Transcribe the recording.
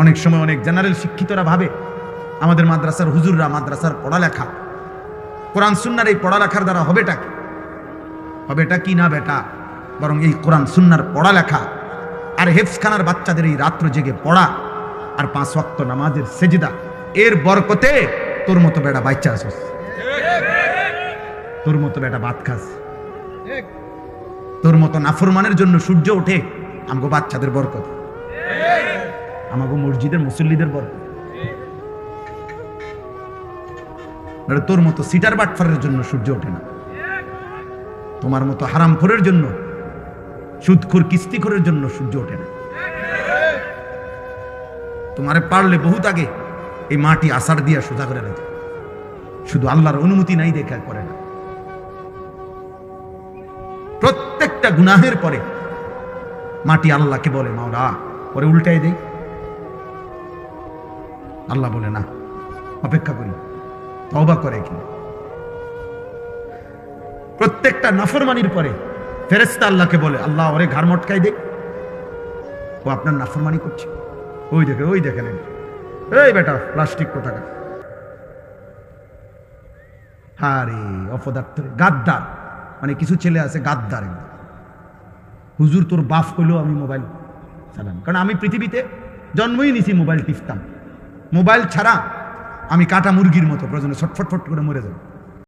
অনেক সময় অনেক জেনারেল শিক্ষিতরা ভাবে, আমাদের মাদ্রাসার হুজুররা মাদ্রাসার পড়ালেখা। কোরআন সুন্নার এই পড়ালেখার দ্বারা হবেটা কি? হবেটা কি না বেটা? বরং এই কোরআন সুন্নার পড়ালেখা আর হেফসখানার বাচ্চাদের এই রাত্র জেগে পড়া আর পাঁচ ওয়াক্ত নামাজের সেজদা, এর বরকতে তোর মতো বেটা বাচ্চা আসস। তোর মতো বেটা ভাত খাস। তোর মতো নাফরমানের জন্য সূর্য ওঠে আমাকে বাচ্চাদের বরকত। আমাকে মসজিদের মুসল্লিদের নইলে তোর মতো সিটার বাটফারের জন্য সূর্য ওঠে না। তোমার মতো হারামখোরের জন্য, সুদখোর কিস্তিখোরের জন্য সূর্য ওঠে না। তোমারে পারলে বহুত আগে এই মাটি আসার দিয়া সোজা করে রাখে। শুধু আল্লাহর অনুমতি নাই দেখা করে না। প্রত্যেকটা গুনাহের পরে মাটি আল্লাহকে বলে, মাওলা, পরে উল্টাই দেই। আল্লাহ বলে, না, অপেক্ষা করি, তওবা করে কি প্রত্যেকটা নাফরমানির পরে ফেরেস্তা আল্লাহকে বলে, আল্লাহ, ওরে ঘাড় মটকাই দে। ও আপনার নাফরমানি করছে। ওই দেখে, ওই দেখেন এই বেটা, প্লাস্টিক কোথাকার হারে অপদার্থ গাদ্দার। মানে কিছু ছেলে আছে গাদ্দার হুজুর, তোর বাপ কইলেও আমি মোবাইল চালাম। কারণ আমি পৃথিবীতে জন্মই নিছি মোবাইল টিপতাম। মোবাইল ছাড়া আমি কাটা মুরগির মতো প্রয়োজনে ছটফট ফট করে মরে যাব।